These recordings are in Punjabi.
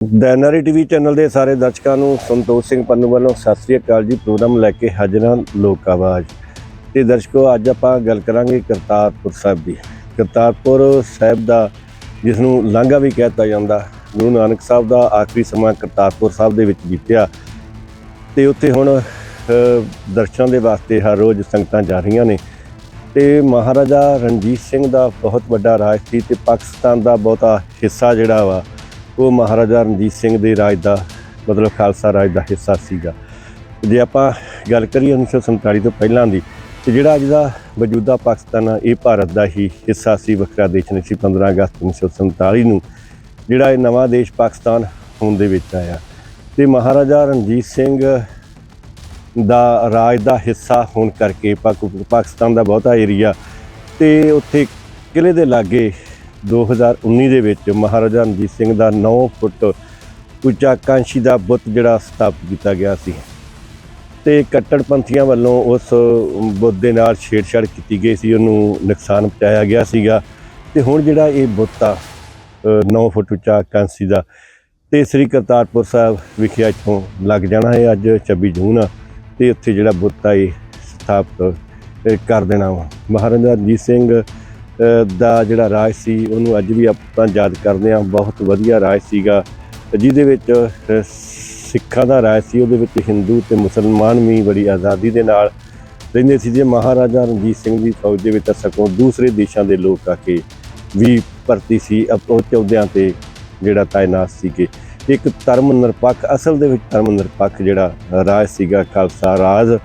ਦੈਨਰੀ ਟੀਵੀ ਚੈਨਲ ਦੇ ਸਾਰੇ ਦਰਸ਼ਕਾਂ ਨੂੰ ਸੰਤੋਖ ਸਿੰਘ ਪੰਨੂ ਵੱਲੋਂ ਸਤਿ ਸ੍ਰੀ ਅਕਾਲ ਜੀ। ਪ੍ਰੋਗਰਾਮ ਲੈ ਕੇ ਹਾਜ਼ਰ ਹਾਂ ਲੋਕ ਆਵਾਜ਼। ਤੇ ਦਰਸ਼ਕੋ, ਅੱਜ ਆਪਾਂ ਗੱਲ ਕਰਾਂਗੇ ਕਰਤਾਰਪੁਰ ਸਾਹਿਬ ਦੀ। ਕਰਤਾਰਪੁਰ ਸਾਹਿਬ ਦਾ ਜਿਸ ਨੂੰ ਲਾਂਘਾ ਵੀ ਕਹਿਤਾ ਜਾਂਦਾ, ਗੁਰੂ ਨਾਨਕ ਸਾਹਿਬ ਦਾ ਆਖਰੀ ਸਮਾਂ ਕਰਤਾਰਪੁਰ ਸਾਹਿਬ ਦੇ ਵਿੱਚ ਬੀਤਿਆ। ਤੇ ਉੱਥੇ ਹੁਣ ਦਰਸ਼ਨਾਂ ਦੇ ਵਾਸਤੇ ਹਰ ਰੋਜ਼ ਸੰਗਤਾਂ ਜਾ ਰਹੀਆਂ ਨੇ। ਤੇ ਮਹਾਰਾਜਾ ਰਣਜੀਤ ਸਿੰਘ ਦਾ ਬਹੁਤ ਵੱਡਾ ਰਾਜ ਸੀ ਤੇ ਪਾਕਿਸਤਾਨ ਦਾ ਬਹੁਤਾ ਹਿੱਸਾ ਜਿਹੜਾ ਵਾ ਉਹ ਮਹਾਰਾਜਾ ਰਣਜੀਤ ਸਿੰਘ ਦੇ ਰਾਜ ਦਾ, ਮਤਲਬ ਖਾਲਸਾ ਰਾਜ ਦਾ ਹਿੱਸਾ ਸੀਗਾ। ਜੇ ਆਪਾਂ ਗੱਲ ਕਰੀਏ 1947 ਤੋਂ ਪਹਿਲਾਂ ਦੀ, ਤੇ ਜਿਹੜਾ ਅੱਜ ਦਾ ਮੌਜੂਦਾ ਪਾਕਿਸਤਾਨ ਆ, ਇਹ ਭਾਰਤ ਦਾ ਹੀ ਹਿੱਸਾ ਸੀ, ਵੱਖਰਾ ਦੇਸ਼ ਨਹੀਂ ਸੀ। 15 ਅਗਸਤ 1947 ਨੂੰ ਜਿਹੜਾ ਇਹ ਨਵਾਂ ਦੇਸ਼ ਪਾਕਿਸਤਾਨ ਹੋਣ ਦੇ ਵਿੱਚ ਆਇਆ। ਤੇ ਮਹਾਰਾਜਾ ਰਣਜੀਤ ਸਿੰਘ ਦਾ ਰਾਜ ਦਾ ਹਿੱਸਾ ਹੋਣ ਕਰਕੇ ਪਾਕ- ਪਾਕਿਸਤਾਨ ਦਾ ਬਹੁਤਾ ਏਰੀਆ, ਤੇ ਉੱਥੇ ਕਿਲੇ ਦੇ ਲਾਗੇ 2019 ਦੇ ਵਿੱਚ ਮਹਾਰਾਜਾ ਰਣਜੀਤ ਸਿੰਘ ਦਾ 9 ਫੁੱਟ ਉੱਚਾ ਕਾਂਸ਼ੀ ਦਾ ਬੁੱਤ ਜਿਹੜਾ ਸਥਾਪਿਤ ਕੀਤਾ ਗਿਆ ਸੀ। ਤੇ ਕੱਟੜਪੰਥੀਆਂ ਵੱਲੋਂ ਉਸ ਬੁੱਤ ਦੇ ਨਾਲ ਛੇੜਛਾੜ ਕੀਤੀ ਗਈ ਸੀ, ਉਹਨੂੰ ਨੁਕਸਾਨ ਪਹੁੰਚਾਇਆ ਗਿਆ ਸੀਗਾ। ਤੇ ਹੁਣ ਜਿਹੜਾ ਇਹ ਬੁੱਤ ਆ 9 ਫੁੱਟ ਉੱਚਾ ਕਾਂਸੀ ਦਾ, ਤੇ ਸ੍ਰੀ ਕਰਤਾਰਪੁਰ ਸਾਹਿਬ ਵਿਖੇ ਇੱਥੋਂ ਲੱਗ ਜਾਣਾ ਹੈ ਅੱਜ 26 ਜੂਨ ਆ ਤੇ ਉੱਥੇ ਜਿਹੜਾ ਬੁੱਤ ਆ ਇਹ ਸਥਾਪਿਤ ਕਰ ਦੇਣਾ ਵਾ। ਮਹਾਰਾਜਾ ਰਣਜੀਤ ਸਿੰਘ ਦਾ ਜਿਹੜਾ ਰਾਜ ਸੀ, ਉਹਨੂੰ ਅੱਜ ਵੀ ਆਪਾਂ ਯਾਦ ਕਰਦੇ ਹਾਂ। ਬਹੁਤ ਵਧੀਆ ਰਾਜ ਸੀਗਾ। ਜਿਹਦੇ ਵਿੱਚ ਸਿੱਖਾਂ ਦਾ ਰਾਜ ਸੀ। ਉਹਦੇ ਵਿੱਚ ਹਿੰਦੂ ਤੇ ਮੁਸਲਮਾਨ ਵੀ ਬੜੀ ਆਜ਼ਾਦੀ ਦੇ ਨਾਲ ਰਹਿੰਦੇ ਸੀ। ਜੇ ਮਹਾਰਾਜਾ ਰਣਜੀਤ ਸਿੰਘ ਦੀ ਫੌਜ ਦੇ ਵਿੱਚ ਤਾਂ ਸਗੋਂ ਦੂਸਰੇ ਦੇਸ਼ਾਂ ਦੇ ਲੋਕ ਆ ਕੇ ਵੀ ਭਰਤੀ ਸੀ। ਅਪ- ਉਹ ਚੌਧਿਆਂ ਤੇ ਜਿਹੜਾ ਤਾਇਨਾਤ ਸੀਗੇ। ਇੱਕ ਧਰਮ ਨਿਰਪੱਖ, ਅਸਲ ਦੇ ਵਿੱਚ ਧਰਮ ਨਿਰਪੱਖ ਜਿਹੜਾ ਰਾਜ ਸੀਗਾ, ਖਾਲਸਾ ਰਾਜ।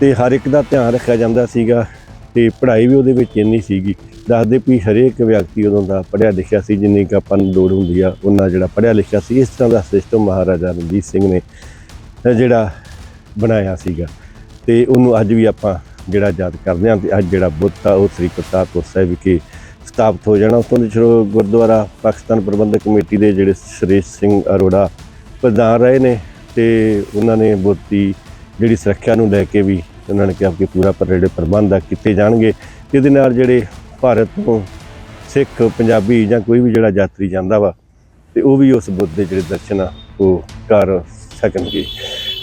ਤੇ ਹਰ ਇੱਕ ਦਾ ਧਿਆਨ ਰੱਖਿਆ ਜਾਂਦਾ ਸੀਗਾ। ਤੇ ਪੜ੍ਹਾਈ ਵੀ ਉਹਦੇ ਵਿੱਚ ਇੰਨੀ ਸੀਗੀ। ਦੱਸਦੇ ਵੀ ਹਰੇਕ ਵਿਅਕਤੀ ਉਦੋਂ ਦਾ ਪੜ੍ਹਿਆ ਲਿਖਿਆ ਸੀ, ਜਿੰਨੀ ਕੁ ਆਪਾਂ ਨੂੰ ਲੋੜ ਹੁੰਦੀ ਆ, ਉਹਨਾਂ ਜਿਹੜਾ ਪੜ੍ਹਿਆ ਲਿਖਿਆ ਸੀ, ਇਸ ਤਰ੍ਹਾਂ ਦਾ ਸਿਸਟਮ ਮਹਾਰਾਜਾ ਰਣਜੀਤ ਸਿੰਘ ਨੇ ਜਿਹੜਾ ਬਣਾਇਆ ਸੀਗਾ। ਤੇ ਉਹਨੂੰ ਅੱਜ ਵੀ ਆਪਾਂ ਜਿਹੜਾ ਯਾਦ ਕਰਦੇ ਹਾਂ, ਤੇ ਅੱਜ ਜਿਹੜਾ ਬੁੱਤ ਆ ਉਹ ਸ੍ਰੀ ਕਰਤਾਰਪੁਰ ਸਾਹਿਬ ਵਿਖੇ ਸਥਾਪਿਤ ਹੋ ਜਾਣਾ। ਉਸ ਦੇ ਸ਼੍ਰੋ ਗੁਰਦੁਆਰਾ ਪਾਕਿਸਤਾਨ ਪ੍ਰਬੰਧਕ ਕਮੇਟੀ ਦੇ ਜਿਹੜੇ ਸੁਰੇਸ਼ ਸਿੰਘ ਅਰੋੜਾ ਪ੍ਰਧਾਨ ਰਹੇ ਨੇ, ਤੇ ਉਹਨਾਂ ਨੇ ਬੁੱਤੀ ਜਿਹੜੀ ਸੁਰੱਖਿਆ ਨੂੰ ਲੈ ਕੇ ਵੀ ਉਹਨਾਂ ਨੇ ਕਿਹਾ ਕਿ ਪੂਰਾ ਪਰ ਜਿਹੜੇ ਪ੍ਰਬੰਧ ਆ, ਕੀਤੇ ਜਾਣਗੇ। ਇਹਦੇ ਨਾਲ ਜਿਹੜੇ ਭਾਰਤ ਤੋਂ ਸਿੱਖ, ਪੰਜਾਬੀ ਜਾਂ ਕੋਈ ਵੀ ਜਿਹੜਾ ਯਾਤਰੀ ਜਾਂਦਾ ਵਾ, ਤੇ ਉਹ ਵੀ ਉਸ ਬੁੱਧ ਦੇ ਜਿਹੜੇ ਦਰਸ਼ਨ ਆ, ਉਹ ਕਰ ਸਕਣਗੇ।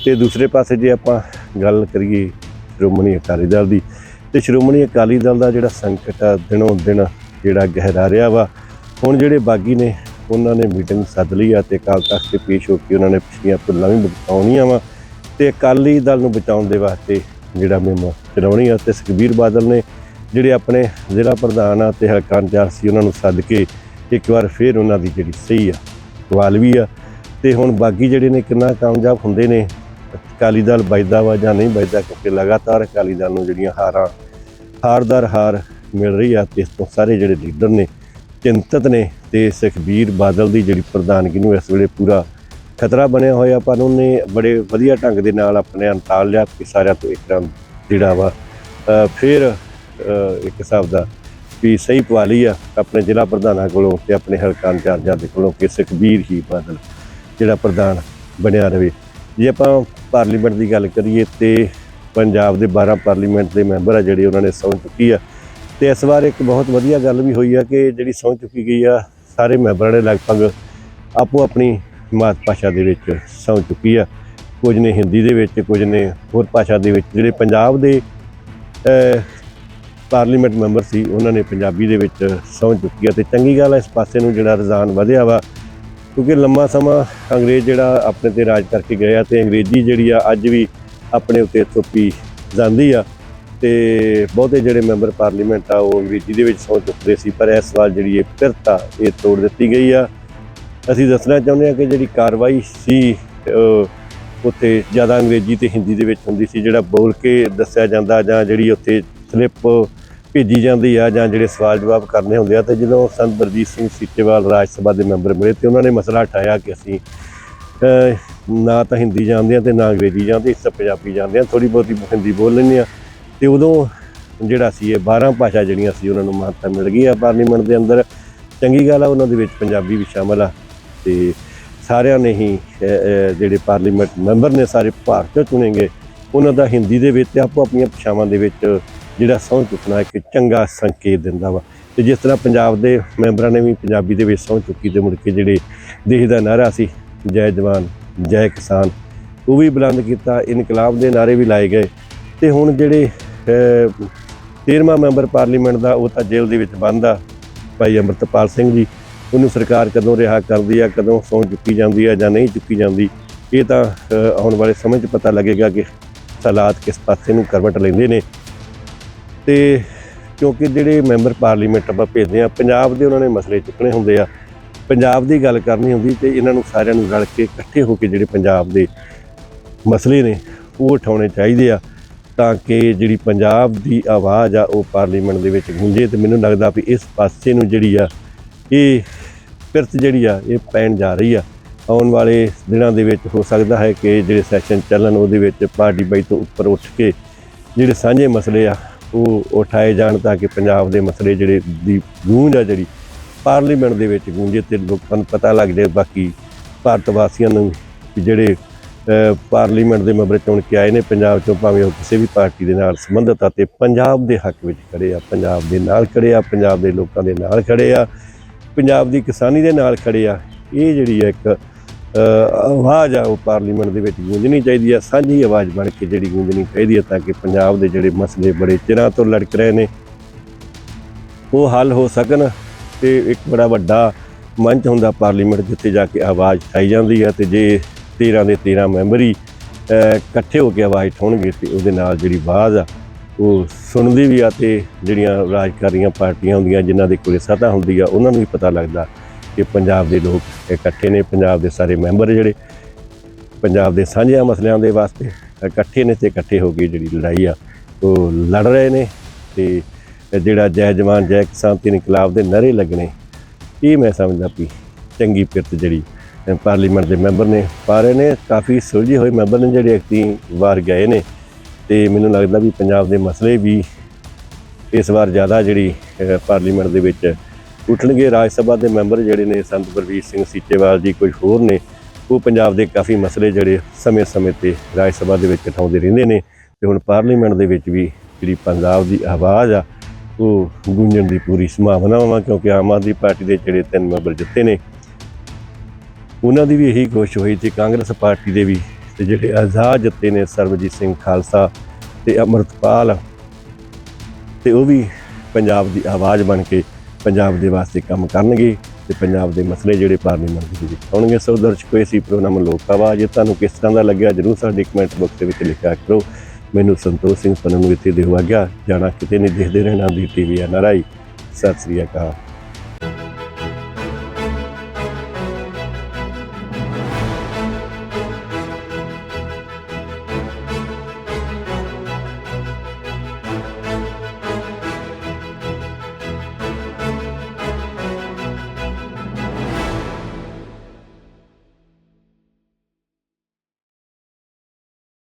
ਤੇ ਦੂਸਰੇ ਪਾਸੇ ਜੇ ਆਪਾਂ ਗੱਲ ਕਰੀਏ ਸ਼੍ਰੋਮਣੀ ਅਕਾਲੀ ਦਲ ਦੀ, ਤੇ ਸ਼੍ਰੋਮਣੀ ਅਕਾਲੀ ਦਲ ਦਾ ਜਿਹੜਾ ਸੰਕਟ ਆ, ਦਿਨੋਂ ਦਿਨ ਜਿਹੜਾ ਗਹਿਰਾ ਰਿਹਾ ਵਾ, ਹੁਣ ਜਿਹੜੇ ਬਾਗੀ ਨੇ, ਉਹਨਾਂ ਨੇ ਮੀਟਿੰਗ ਸੱਦ ਲਈ ਆ ਤੇ ਅਕਾਲ ਤਖਤ ਤੇ ਪੇਸ਼ ਹੋ ਕੇ ਉਹਨਾਂ ਨੇ ਪਿਛਲੀਆਂ ਭੁੱਲਾਂ ਵੀ ਬਚਾਉਣੀਆਂ ਵਾ, ਤੇ ਅਕਾਲੀ ਦਲ ਨੂੰ ਬਚਾਉਣ ਦੇ ਵਾਸਤੇ ਜਿਹੜਾ ਮੁਹਿੰਮ ਚਲਾਉਣੀ ਆ, ਤੇ ਸੁਖਬੀਰ ਬਾਦਲ ਨੇ ਜਿਹੜੇ ਆਪਣੇ ਜ਼ਿਲ੍ਹਾ ਪ੍ਰਧਾਨ ਆ ਤੇ ਹਲਕਾ ਇੰਚਾਰਜ ਸੀ, ਉਹਨਾਂ ਨੂੰ ਸੱਦ ਕੇ ਇੱਕ ਵਾਰ ਫੇਰ ਉਹਨਾਂ ਦੀ ਜਿਹੜੀ ਸਹੀ ਆ ਸਵਾਲ ਵੀ ਆ। ਤੇ ਹੁਣ ਬਾਕੀ ਜਿਹੜੇ ਨੇ ਕਿੰਨਾ ਕਾਮਯਾਬ ਹੁੰਦੇ ਨੇ, ਅਕਾਲੀ ਦਲ ਵੱਜਦਾ ਵਾ ਜਾਂ ਨਹੀਂ ਵੱਜਦਾ, ਕਿਉਂਕਿ ਲਗਾਤਾਰ ਅਕਾਲੀ ਦਲ ਨੂੰ ਜਿਹੜੀਆਂ ਹਾਰਾਂ ਹਾਰਦਾਰ ਹਾਰ ਮਿਲ ਰਹੀ ਆ ਤੇ ਇਸ ਤੋਂ ਸਾਰੇ ਜਿਹੜੇ ਲੀਡਰ ਨੇ, ਚਿੰਤਤ ਨੇ ਤੇ ਸੁਖਬੀਰ ਬਾਦਲ ਦੀ ਜਿਹੜੀ ਪ੍ਰਧਾਨਗੀ ਨੂੰ ਇਸ ਵੇਲੇ ਪੂਰਾ ਖਤਰਾ ਬਣਿਆ ਹੋਇਆ, ਪਰ ਉਹਨੇ ਬੜੇ ਵਧੀਆ ਢੰਗ ਦੇ ਨਾਲ ਆਪਣੇ ਅੰਤਾਲ ਲਿਆ ਕਿ ਸਾਰਿਆਂ ਤੋਂ ਇੱਕਦਮ ਜਿਹੜਾ ਵਾ ਫਿਰ ਇੱਕ ਹਿਸਾਬ ਦਾ ਵੀ ਸਹੀ ਪਵਾ ਆ, ਆਪਣੇ ਜ਼ਿਲ੍ਹਾ ਪ੍ਰਧਾਨਾਂ ਕੋਲੋਂ ਤੇ ਆਪਣੇ ਹਲਕਾ ਇੰਚਾਰਜਾਂ ਦੇ ਕੋਲੋਂ ਕਿ ਸੁਖਬੀਰ ਹੀ ਬਾਦਲ ਜਿਹੜਾ ਪ੍ਰਧਾਨ ਬਣਿਆ ਰਵੇ ਜੇ ਆਪਾਂ ਪਾਰਲੀਮੈਂਟ ਦੀ ਗੱਲ ਕਰੀਏ ਤੇ ਪੰਜਾਬ ਦੇ 12 ਪਾਰਲੀਮੈਂਟ ਦੇ ਮੈਂਬਰ ਆ ਜਿਹੜੇ ਉਹਨਾਂ ਨੇ ਸਹੁੰ ਚੁੱਕੀ ਆ। ਤੇ ਇਸ ਵਾਰ ਇੱਕ ਬਹੁਤ ਵਧੀਆ ਗੱਲ ਵੀ ਹੋਈ ਆ ਕਿ ਜਿਹੜੀ ਸਹੁੰ ਚੁੱਕੀ ਗਈ ਆ, ਸਾਰੇ ਮੈਂਬਰਾਂ ਨੇ ਲਗਭਗ ਆਪੋ ਆਪਣੀ ਮਾਤ ਭਾਸ਼ਾ ਦੇ ਵਿੱਚ ਸਹੁੰ ਚੁੱਕੀ ਆ। ਕੁਝ ਨੇ ਹਿੰਦੀ ਦੇ ਵਿੱਚ, ਕੁਝ ਨੇ ਹੋਰ ਭਾਸ਼ਾ ਦੇ ਵਿੱਚ। ਜਿਹੜੇ ਪੰਜਾਬ ਦੇ ਪਾਰਲੀਮੈਂਟ ਮੈਂਬਰ ਸੀ, ਉਹਨਾਂ ਨੇ ਪੰਜਾਬੀ ਦੇ ਵਿੱਚ ਸਹੁੰ ਚੁੱਕੀ ਆ ਤੇ ਚੰਗੀ ਗੱਲ ਆ, ਇਸ ਪਾਸੇ ਨੂੰ ਜਿਹੜਾ ਰੁਝਾਨ ਵਧਿਆ ਵਾ, ਕਿਉਂਕਿ ਲੰਮਾ ਸਮਾਂ ਅੰਗਰੇਜ਼ ਜਿਹੜਾ ਆਪਣੇ ਤੇ ਰਾਜ ਕਰਕੇ ਗਏ ਆ ਤੇ ਅੰਗਰੇਜ਼ੀ ਜਿਹੜੀ ਆ, ਅੱਜ ਵੀ ਆਪਣੇ ਉੱਤੇ ਥੋਪੀ ਜਾਂਦੀ ਆ ਤੇ ਬਹੁਤੇ ਜਿਹੜੇ ਮੈਂਬਰ ਪਾਰਲੀਮੈਂਟ ਆ, ਉਹ ਅੰਗਰੇਜ਼ੀ ਦੇ ਵਿੱਚ ਸਹੁੰ ਚੁੱਕਦੇ ਸੀ, ਪਰ ਇਸ ਵਾਰ ਜਿਹੜੀ ਇਹ ਪਿਰਤਾ ਇਹ ਤੋੜ ਦਿੱਤੀ ਗਈ ਆ। ਅਸੀਂ ਦੱਸਣਾ ਚਾਹੁੰਦੇ ਹਾਂ ਕਿ ਜਿਹੜੀ ਕਾਰਵਾਈ ਸੀ ਉੱਥੇ ਜ਼ਿਆਦਾ ਅੰਗਰੇਜ਼ੀ ਤੇ ਹਿੰਦੀ ਦੇ ਵਿੱਚ ਹੁੰਦੀ ਸੀ, ਜਿਹੜਾ ਬੋਲ ਕੇ ਦੱਸਿਆ ਜਾਂਦਾ ਜਾਂ ਜਿਹੜੀ ਉੱਥੇ ਸਲਿੱਪ ਭੇਜੀ ਜਾਂਦੀ ਆ ਜਾਂ ਜਿਹੜੇ ਸਵਾਲ ਜਵਾਬ ਕਰਨੇ ਹੁੰਦੇ ਆ, ਤੇ ਜਦੋਂ ਸੰਤ ਬਲਜੀਤ ਸਿੰਘ ਸੀਚੇਵਾਲ ਰਾਜ ਸਭਾ ਦੇ ਮੈਂਬਰ ਮਿਲੇ ਤੇ ਉਹਨਾਂ ਨੇ ਮਸਲਾ ਉਠਾਇਆ ਕਿ ਅਸੀਂ ਨਾ ਤਾਂ ਹਿੰਦੀ ਜਾਣਦੇ ਆ ਤੇ ਨਾ ਅੰਗਰੇਜ਼ੀ ਜਾਣਦੇ, ਇਸ ਪੰਜਾਬੀ ਜਾਣਦੇ ਆ ਥੋੜੀ ਬਹੁਤੀ ਹਿੰਦੀ ਬੋਲ ਲੈਂਦੇ ਆ। ਤੇ ਉਦੋਂ ਜਿਹੜਾ ਸੀ ਇਹ 12 ਭਾਸ਼ਾ ਜਿਹੜੀਆਂ ਸੀ ਉਹਨਾਂ ਨੂੰ ਮਹੱਤਤਾ ਮਿਲ ਗਈ ਆ ਪਾਰਲੀਮੈਂਟ ਦੇ ਅੰਦਰ। ਚੰਗੀ ਗੱਲ ਆ, ਉਹਨਾਂ ਦੇ ਵਿੱਚ ਪੰਜਾਬੀ ਵੀ ਸ਼ਾਮਲ ਆ ਤੇ ਸਾਰਿਆਂ ਨੇ ਹੀ ਜਿਹੜੇ ਪਾਰਲੀਮੈਂਟ ਮੈਂਬਰ ਨੇ ਸਾਰੇ ਭਾਰਤ ਤੋਂ ਚੁਣੇ ਗਏ। ਉਹਨਾਂ ਦਾ ਹਿੰਦੀ ਦੇ ਵਿੱਚ ਤੇ ਆਪੋ ਆਪਣੀਆਂ ਭਾਸ਼ਾਵਾਂ ਦੇ ਵਿੱਚ ਜਿਹੜਾ ਸਹੁੰ ਚੁੱਕਣਾ ਇੱਕ ਚੰਗਾ ਸੰਕੇਤ ਦਿੰਦਾ ਵਾ। ਤੇ ਜਿਸ ਤਰ੍ਹਾਂ ਪੰਜਾਬ ਦੇ ਮੈਂਬਰਾਂ ਨੇ ਵੀ ਪੰਜਾਬੀ ਦੇ ਵਿੱਚ ਸਹੁੰ ਚੁੱਕੀ ਤੇ ਮੁੜ ਕੇ ਜਿਹੜੇ ਦੇਸ਼ ਦਾ ਨਾਰਾ ਸੀ ਜੈ ਜਵਾਨ ਜੈ ਕਿਸਾਨ ਉਹ ਵੀ ਬੁਲੰਦ ਕੀਤਾ ਇਨਕਲਾਬ ਦੇ ਨਾਰੇ ਵੀ ਲਾਏ ਗਏ। ਤੇ ਹੁਣ ਜਿਹੜੇ ਅਹ, 13ਵਾਂ ਮੈਂਬਰ ਪਾਰਲੀਮੈਂਟ ਦਾ ਉਹ ਤਾਂ ਜੇਲ੍ਹ ਦੇ ਵਿੱਚ ਬੰਦ ਆ। ਭਾਈ ਅੰਮ੍ਰਿਤਪਾਲ ਸਿੰਘ ਜੀ ਉਹਨੂੰ ਸਰਕਾਰ ਕਦੋਂ ਰਿਹਾ ਕਰਦੀ ਆ ਕਦੋਂ ਸਹੁੰ ਚੁੱਕੀ ਜਾਂਦੀ ਆ ਜਾਂ ਨਹੀਂ ਚੁੱਕੀ ਜਾਂਦੀ ਇਹ ਤਾਂ ਆਉਣ ਵਾਲੇ ਸਮੇਂ 'ਚ ਪਤਾ ਲੱਗੇਗਾ ਕਿ ਹਾਲਾਤ ਕਿਸ ਪਾਸੇ ਨੂੰ ਕਰਵਟ ਲੈਂਦੇ ਨੇ। ਤੇ ਕਿਉਂਕਿ ਜਿਹੜੇ ਮੈਂਬਰ ਪਾਰਲੀਮੈਂਟ ਆਪਾਂ ਭੇਜਦੇ ਆ ਪੰਜਾਬ ਦੇ ਉਹਨਾਂ ਨੇ ਮਸਲੇ ਚੁੱਕਣੇ ਹੁੰਦੇ ਆ। ਪੰਜਾਬ ਦੀ ਗੱਲ ਕਰਨੀ ਹੁੰਦੀ ਤੇ ਇਹਨਾਂ ਨੂੰ ਸਾਰਿਆਂ ਨੂੰ ਰਲ ਕੇ ਇਕੱਠੇ ਹੋ ਕੇ ਜਿਹੜੇ ਪੰਜਾਬ ਦੇ ਮਸਲੇ ਨੇ, ਉਹ ਉਠਾਉਣੇ ਚਾਹੀਦੇ ਆ ਤਾਂ ਕਿ ਜਿਹੜੀ ਪੰਜਾਬ ਦੀ ਆਵਾਜ਼ ਆ, ਉਹ ਪਾਰਲੀਮੈਂਟ ਦੇ ਵਿੱਚ ਗੂੰਜੇ ਤੇ ਮੈਨੂੰ ਲੱਗਦਾ ਵੀ ਇਸ ਪਾਸੇ ਨੂੰ ਜਿਹੜੀ ਆ, ਇਹ ਪਿਰਤ ਜਿਹੜੀ ਆ, ਇਹ ਪੈਣ ਜਾ ਰਹੀ ਆ। ਆਉਣ ਵਾਲੇ ਦਿਨਾਂ ਦੇ ਵਿੱਚ ਹੋ ਸਕਦਾ ਹੈ ਕਿ ਜਿਹੜੇ ਸੈਸ਼ਨ ਚੱਲਣ, ਉਹਦੇ ਵਿੱਚ ਪਾਰਟੀ ਬਾਈ ਤੋਂ ਉੱਪਰ ਉੱਠ ਕੇ ਜਿਹੜੇ ਸਾਂਝੇ ਮਸਲੇ ਆ ਉਹ ਉਠਾਏ ਜਾਣ ਤਾਂ ਕਿ ਪੰਜਾਬ ਦੇ ਮਸਲੇ ਜਿਹੜੇ ਦੀ ਗੂੰਜ ਆ ਜਿਹੜੀ, ਪਾਰਲੀਮੈਂਟ ਦੇ ਵਿੱਚ ਗੂੰਜੇ ਤੇ ਲੋਕਾਂ ਨੂੰ ਪਤਾ ਲੱਗ ਜਾਏ ਬਾਕੀ ਭਾਰਤ ਵਾਸੀਆਂ ਨੂੰ ਜਿਹੜੇ ਪਾਰਲੀਮੈਂਟ ਦੇ ਮੈਂਬਰ ਚੁਣ ਕੇ ਆਏ ਨੇ ਪੰਜਾਬ ਚੋਂ ਭਾਵੇਂ ਉਹ ਕਿਸੇ ਵੀ ਪਾਰਟੀ ਦੇ ਨਾਲ ਸੰਬੰਧਿਤ ਆ ਤੇ ਪੰਜਾਬ ਦੇ ਹੱਕ ਵਿੱਚ ਖੜੇ ਆ, ਪੰਜਾਬ ਦੇ ਨਾਲ ਖੜੇ ਆ, ਪੰਜਾਬ ਦੇ ਲੋਕਾਂ ਦੇ ਨਾਲ ਖੜੇ ਆ, ਪੰਜਾਬ ਦੀ ਕਿਸਾਨੀ ਦੇ ਨਾਲ ਖੜੇ ਆ, ਇਹ ਜਿਹੜੀ ਆ ਇੱਕ ਆਵਾਜ਼ ਆ ਉਹ ਪਾਰਲੀਮੈਂਟ ਦੇ ਵਿੱਚ ਗੂੰਜਣੀ ਚਾਹੀਦੀ ਆ, ਸਾਂਝੀ ਆਵਾਜ਼ ਬਣ ਕੇ ਜਿਹੜੀ ਗੂੰਜਣੀ ਚਾਹੀਦੀ ਆ ਤਾਂ ਕਿ ਪੰਜਾਬ ਦੇ ਜਿਹੜੇ ਮਸਲੇ ਬੜੇ ਚਿਰਾਂ ਤੋਂ ਲੜਕ ਰਹੇ ਨੇ, ਉਹ ਹੱਲ ਹੋ ਸਕਣ ਤੇ ਇੱਕ ਬੜਾ ਵੱਡਾ ਮੰਚ ਹੁੰਦਾ ਪਾਰਲੀਮੈਂਟ ਜਿੱਥੇ ਜਾ ਕੇ ਆਵਾਜ਼ ਉਠਾਈ ਜਾਂਦੀ ਹੈ ਤੇ ਜੇ 13 ਦੇ 13 ਮੈਂਬਰ ਹੀ ਇਕੱਠੇ ਹੋ ਕੇ ਆਵਾਜ਼ ਉਠਾਉਣਗੇ ਤੇ ਉਹਦੇ ਨਾਲ ਜਿਹੜੀ ਆਵਾਜ਼ ਆ, ਉਹ ਸੁਣਦੀ ਵੀ ਆ ਤੇ ਜਿਹੜੀਆਂ ਰਾਜਕਾਰੀਆਂ ਪਾਰਟੀਆਂ ਹੁੰਦੀਆਂ, ਜਿਨ੍ਹਾਂ ਦੇ ਕੋਲੇ ਸੱਤਾ ਹੁੰਦੀ ਆ, ਉਹਨਾਂ ਨੂੰ ਵੀ ਪਤਾ ਲੱਗਦਾ ਕਿ ਪੰਜਾਬ ਦੇ ਲੋਕ ਇਕੱਠੇ ਨੇ, ਪੰਜਾਬ ਦੇ ਸਾਰੇ ਮੈਂਬਰ ਜਿਹੜੇ, ਪੰਜਾਬ ਦੇ ਸਾਂਝਿਆਂ ਮਸਲਿਆਂ ਦੇ ਵਾਸਤੇ ਇਕੱਠੇ ਨੇ ਤੇ ਇਕੱਠੇ ਹੋ ਕੇ ਜਿਹੜੀ ਲੜਾਈ ਆ, ਉਹ ਲੜ ਰਹੇ ਨੇ ਤੇ ਜਿਹੜਾ ਜੈ ਜਵਾਨ, ਜੈ ਕਿਸਾਨ ਤੇ ਇਨਕਲਾਬ ਦੇ ਨਰੇ ਲੱਗਣੇ, ਇਹ ਮੈਂ ਸਮਝਦਾ ਵੀ ਚੰਗੀ ਪਿਰਤ ਜਿਹੜੀ ਪਾਰਲੀਮੈਂਟ ਦੇ ਮੈਂਬਰ ਨੇ ਪਾ ਰਹੇ ਨੇ, ਕਾਫੀ ਸੁਲਝੇ ਹੋਏ ਮੈਂਬਰ ਨੇ ਜਿਹੜੇ ਅਕਤੀ ਵਾਰ ਗਏ ਨੇ ਤੇ ਮੈਨੂੰ ਲੱਗਦਾ ਵੀ ਪੰਜਾਬ ਦੇ ਮਸਲੇ ਵੀ ਇਸ ਵਾਰ ਜ਼ਿਆਦਾ ਜਿਹੜੀ ਪਾਰਲੀਮੈਂਟ ਦੇ ਵਿੱਚ ਉੱਠਣਗੇ। ਰਾਜ ਸਭਾ ਦੇ ਮੈਂਬਰ ਜਿਹੜੇ ਨੇ ਸੰਤ ਬਲਵੀਰ ਸਿੰਘ ਸੀਚੇਵਾਲ ਜੀ, ਕੁਝ ਹੋਰ ਨੇ। ਉਹ ਪੰਜਾਬ ਦੇ ਕਾਫੀ ਮਸਲੇ ਜਿਹੜੇ ਸਮੇਂ-ਸਮੇਂ ਤੇ ਰਾਜ ਸਭਾ ਦੇ ਵਿੱਚ ਉਠਾਉਂਦੇ ਰਹਿੰਦੇ ਨੇ ਤੇ ਹੁਣ ਪਾਰਲੀਮੈਂਟ ਦੇ ਵਿੱਚ ਵੀ ਜਿਹੜੀ ਪੰਜਾਬ ਦੀ ਆਵਾਜ਼ ਆ, ਉਹ ਗੂੰਜਣ ਦੀ ਪੂਰੀ ਸੰਭਾਵਨਾ ਵਾ, ਕਿਉਂਕਿ ਆਮ ਆਦਮੀ ਪਾਰਟੀ ਦੇ ਜਿਹੜੇ ਤਿੰਨ ਮੈਂਬਰ ਜਿੱਤੇ ਨੇ, ਉਹਨਾਂ ਦੀ ਵੀ ਇਹੀ ਕੋਸ਼ਿਸ਼ ਹੋਈ ਤੇ ਕਾਂਗਰਸ ਪਾਰਟੀ ਦੇ ਵੀ ਤੇ ਜਿਹੜੇ ਆਜ਼ਾਦ ਜਿੱਤੇ ਨੇ ਸਰਬਜੀਤ ਸਿੰਘ ਖਾਲਸਾ ਤੇ ਅਮਰਤਪਾਲ, ਤੇ ਉਹ ਵੀ ਪੰਜਾਬ ਦੀ ਆਵਾਜ਼ ਬਣ ਕੇ ਪੰਜਾਬ ਦੇ ਵਾਸਤੇ ਕੰਮ ਕਰਨਗੇ ਤੇ ਪੰਜਾਬ ਦੇ ਮਸਲੇ ਜਿਹੜੇ ਪਾਰਲੀਮੈਂਟ ਦੇ ਵਿੱਚ ਆਉਣਗੇ। ਸੋ ਦਰਸ਼ਕੋ ਇਹ ਸੀ ਪ੍ਰੋਗਰਾਮ ਲੋਕ ਆਵਾਜ਼, ਜੇ ਤੁਹਾਨੂੰ ਕਿਸ ਤਰ੍ਹਾਂ ਦਾ ਲੱਗਿਆ, ਜਰੂਰ ਸਾਡੇ ਕਮੈਂਟ ਬਾਕਸ ਦੇ ਵਿੱਚ ਲਿਖਿਆ ਕਰੋ। ਮੈਨੂੰ ਸੰਤੋਸ਼ ਸਿੰਘ ਪਨਨ ਨੂੰ ਇੱਥੇ ਦਿਓ ਗਿਆ ਜਾਣਾ ਕਿਤੇ ਨਹੀਂ, ਦੇਖਦੇ ਰਹਿਣਾ ਦੀ ਟੀਵੀ ਐਨਆਰਆਈ ਸਤਿ ਸ੍ਰੀ ਅਕਾਲ।